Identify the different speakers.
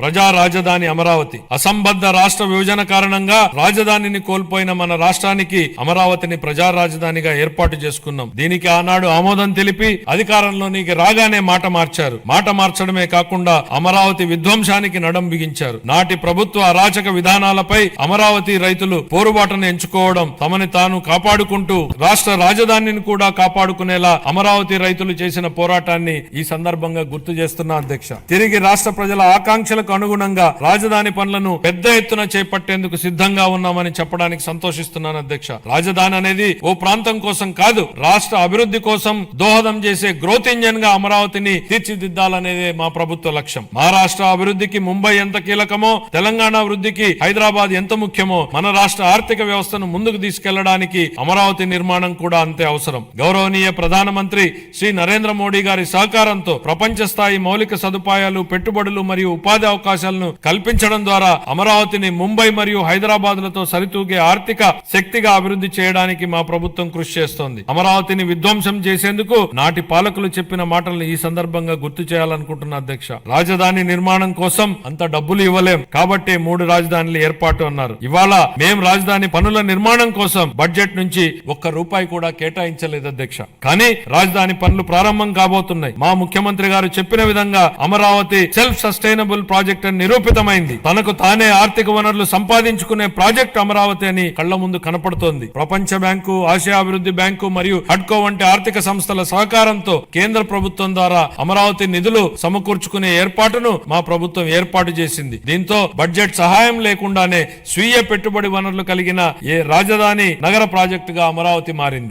Speaker 1: ప్రజా రాజధాని అమరావతి. అసంబద్ధ రాష్ట్ర విభజన కారణంగా రాజధానిని కోల్పోయిన మన రాష్ట్రానికి అమరావతిని ప్రజా రాజధానిగా ఏర్పాటు చేసుకున్నాం. దీనికి ఆనాడు ఆమోదం తెలిపి అధికారంలోనికి రాగానే మాట మార్చారు. మాట మార్చడమే కాకుండా అమరావతి విధ్వంసానికి నడం బిగించారు. నాటి ప్రభుత్వ అరాచక విధానాలపై అమరావతి రైతులు పోరుబాటును ఎంచుకోవడం తమని తాను కాపాడుకుంటూ రాష్ట్ర రాజధానిని కూడా కాపాడుకునేలా అమరావతి రైతులు చేసిన పోరాటాన్ని ఈ సందర్భంగా గుర్తు చేస్తున్నా అధ్యక్ష. తిరిగి రాష్ట్ర ప్రజల ఆకాంక్షలకు అనుగుణంగా రాజధాని పనులను పెద్ద ఎత్తున చేపట్టేందుకు సిద్ధంగా ఉన్నామని చెప్పడానికి సంతోషిస్తున్నాను అధ్యక్ష. రాజధాని అనేది ఓ ప్రాంతం కోసం కాదు రాష్ట్ర అభివృద్ధి కోసం దోహదం చేసే గ్రోత్ ఇంజన్గా అమరావతిని తీర్చిదిద్దాలనేదే మా ప్రభుత్వ లక్ష్యం. మహారాష్ట్ర అభివృద్ధికి ముంబై ఎంత కీలకమో తెలంగాణ వృద్ధికి హైదరాబాద్ ఎంత ముఖ్యమో మన రాష్ట్ర ఆర్థిక వ్యవస్థను ముందుకు తీసుకెళ్ళడానికి అమరావతి నిర్మాణం కూడా అంతే అవసరం. గౌరవనీయ ప్రధానమంత్రి శ్రీ నరేంద్ర మోడీ గారి సహకారంతో ప్రపంచ స్థాయి మౌలిక సదుపాయాలు పెట్టుబడులు మరియు ఉపాధి అవకాశాలను కల్పించడం ద్వారా అమరావతిని ముంబై మరియు హైదరాబాద్లతో సరితూగే ఆర్థిక శక్తిగా అభివృద్ధి చేయడానికి మా ప్రభుత్వం కృషి చేస్తోంది. అమరావతిని విధ్వంసం చేసేందుకు నాటి పాలకులు చెప్పిన మాటలను ఈ సందర్భంగా గుర్తు చేయాలనుకుంటున్న అధ్యక్ష. రాజధాని నిర్మాణం కోసం అంత డబ్బులు ఇవ్వలేం. కాబట్టి మూడు రాజధానులు ఏర్పాటు అన్నారు. ఇవాళ మేం రాజధాని పనుల నిర్మాణం కోసం బడ్జెట్ నుంచి ఒక్క రూపాయి కూడా కేటాయించలేదు అధ్యక్ష. కానీ రాజధాని పనులు ప్రారంభం కాబోతున్నాయి. మా ముఖ్యమంత్రి గారు చెప్పిన విధంగా Amaravati self sustainable project project అని నిరూపితమైంది. తనకు తానే ఆర్థిక వనరులు సంపాదించుకునే ప్రాజెక్ట్ అమరావతి అని కళ్ళ ముందు కనపడుతోంది. ప్రపంచ బ్యాంకు ఆసియా అభివృద్ధి బ్యాంకు మరియు హడ్కో వంటి ఆర్థిక సంస్థల సహకారంతో కేంద్ర ప్రభుత్వం ద్వారా అమరావతి నిధులు సమకూర్చుకునే ఏర్పాటును మా ప్రభుత్వం ఏర్పాటు చేసింది. దీంతో బడ్జెట్ సహాయం లేకుండానే స్వీయ పెట్టుబడి వనరులు కలిగిన ఏ రాజధాని నగర ప్రాజెక్టుగా అమరావతి మారింది.